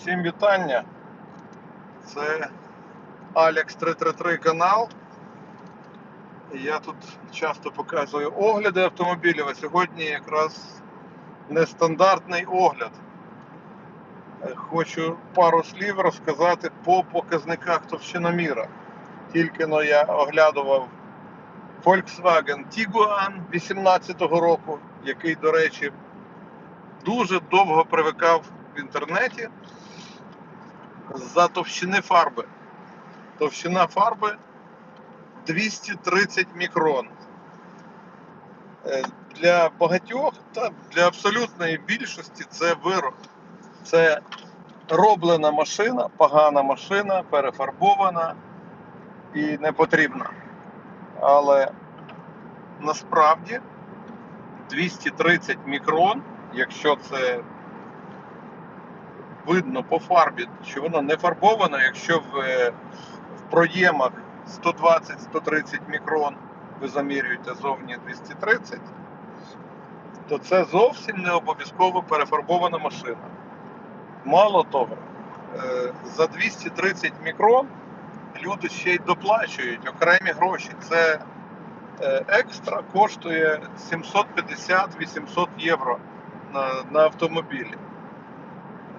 Всім вітання. Це Alex 333 канал. Я тут часто показую огляди автомобілів, а сьогодні якраз нестандартний огляд. Хочу пару слів розказати по показниках товщиноміра. Тільки но я оглядував Volkswagen Tiguan 18-го року, який, до речі, дуже довго привикав в інтернеті за товщини фарби. Товщина фарби 230 мікрон. Е, Для багатьох та для абсолютної більшості це вирок. Це роблена машина, погана машина, перефарбована і не потрібна. Але насправді 230 мікрон, якщо це видно по фарбі, що вона не фарбована, якщо в, е, в проємах 120-130 мікрон ви замірюєте зовні 230, то це зовсім не обов'язково перефарбована машина. Мало того, е, за 230 мікрон люди ще й доплачують окремі гроші. Це е, екстра коштує 750-800 євро на, на автомобілі.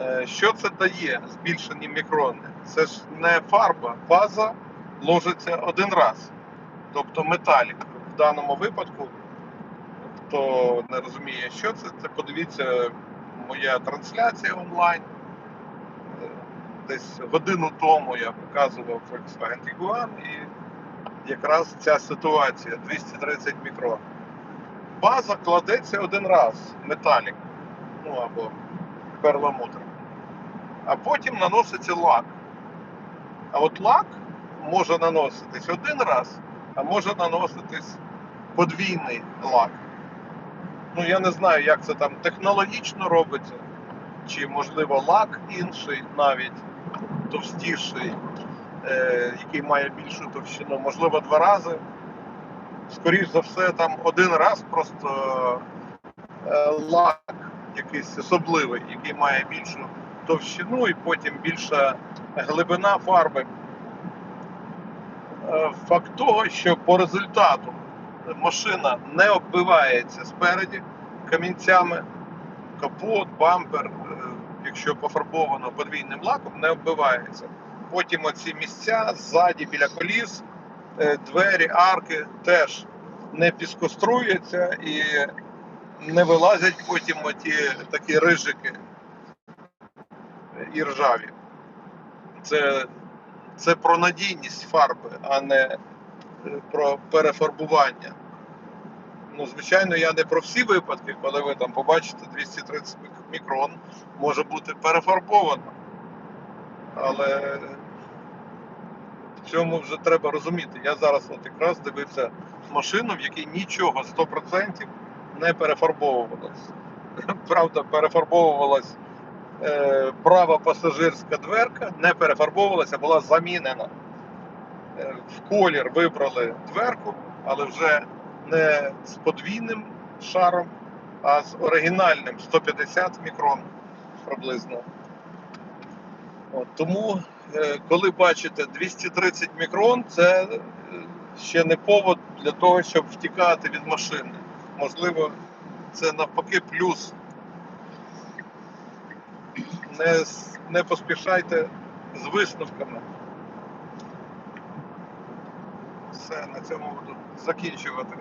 Е, Що це дає збільшені мікрони? Це ж не фарба, база ложиться один раз. Тобто металік. В даному випадку, хто не розуміє, що це, це подивіться моя трансляція онлайн. Е, Десь годину тому я показував Volkswagen Tiguan і якраз ця ситуація 230 мікрон. База кладеться один раз, металік, ну або перламутр. А потім наноситься лак. А от лак може наноситись один раз, а може наноситись подвійний лак. Ну, я не знаю, як це там технологічно робиться, чи можливо лак інший, навіть товстіший, е, який має більшу товщину, можливо, два рази. Скоріш за все, там один раз просто е, лак якийсь особливий, який має більшу товщину і потім більша глибина фарби. Е, Факт того, що по результату машина не оббивається спереді камінцями, капот, бампер, е, якщо пофарбовано подвійним лаком, не оббивається. Потім оці місця ззаді біля коліс, е, двері, арки теж не піскоструються і не вилазять потім оті такі рижики і ржаві. Це, це про надійність фарби, а не е, про перефарбування. Ну, звичайно, я не про всі випадки, коли ви там побачите 230 мікрон, може бути перефарбовано. Але в цьому вже треба розуміти. Я зараз от якраз дивився машину, в якій нічого 100% не перефарбовувалось. Правда, перефарбовувалась е, права пасажирська дверка, не перефарбовувалася, була замінена. Е, в колір вибрали дверку, але вже не з подвійним шаром, а з оригінальним 150 мікрон приблизно. От, тому, е, коли бачите 230 мікрон, це е, ще не повод для того, щоб втікати від машини. Можливо, це навпаки плюс. Не, не поспішайте з висновками. Все, на цьому буду закінчувати.